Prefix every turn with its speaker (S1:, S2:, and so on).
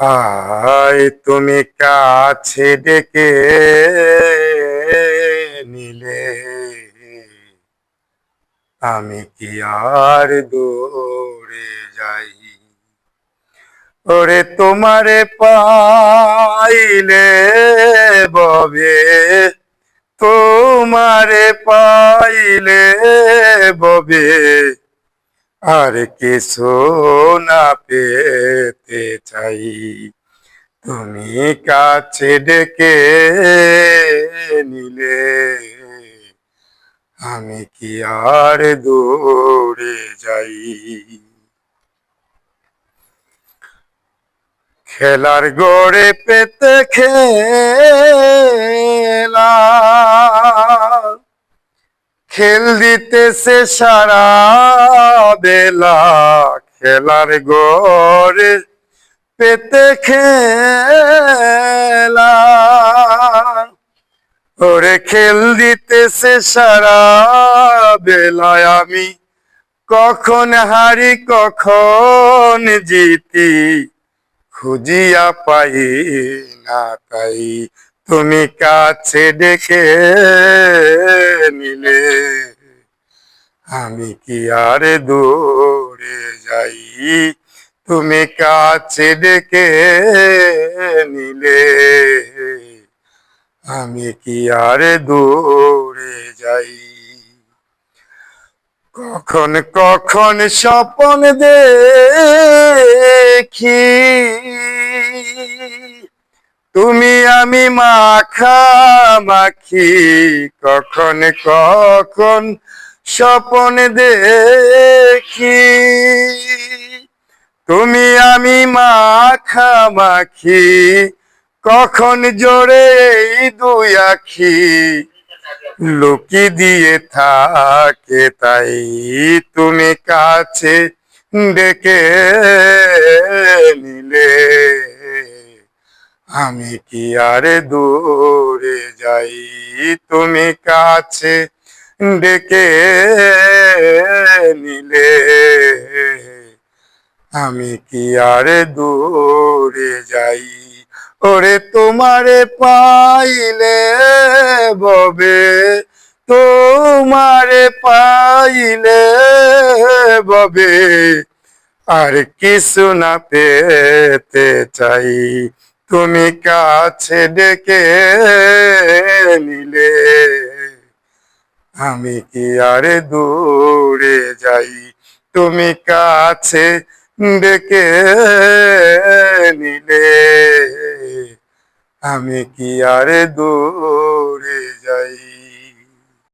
S1: আয় তুমি কাছে ডেকে নিলে। আমি কি আর দৌড়ে যাই? ওরে তোমারে পাইলে ববে, তোমারে পাইলে ববে। আর কিছু না পেতে চাই, তুমি কাছে ডেকে নিলে। আমি কি আর দৌড়ে যাই? খেলার গড়ে পেতে খেলা। খেল দিতেছে সারা বেলা, খেলার গড়ে পেতে খেলা। ওরে খেল দিতেছে সারা বেলায় আমি। কখন হারি, কখন জিতি, খুঁজিয়া পাই না তাই। তুমি কাছে ডেকে নিলে, আমি কি আর দূরে যাই? তুমি কাছে ডেকে নিলে, আমি কি আর দৌড়ে যাই? কখন কখন স্বপন দেখি, তুমি আমি মাখামাখি কখন কখন স্বপন দেখি। তুমি আমি মাখামাখি কখন জোরে এই দুই আখি? লুকি দিয়ে থাকে তাই তুমি কাছে ডেকে নিলে। আমি কি আর দূরে যাই? তুমি কাছে ডেকে নিলে। আমি কি আরে দূরে যাই? ওরে তোমারে পাইলে ববে, তোমারে পাইলে ববে, আর কিছু না পেতে চাই। তুমি কাছে ডেকে নিলে, আমি কি আরে দূরে যাই? তুমি কাছে ডেকে নিলে। আমি কি আর দূরে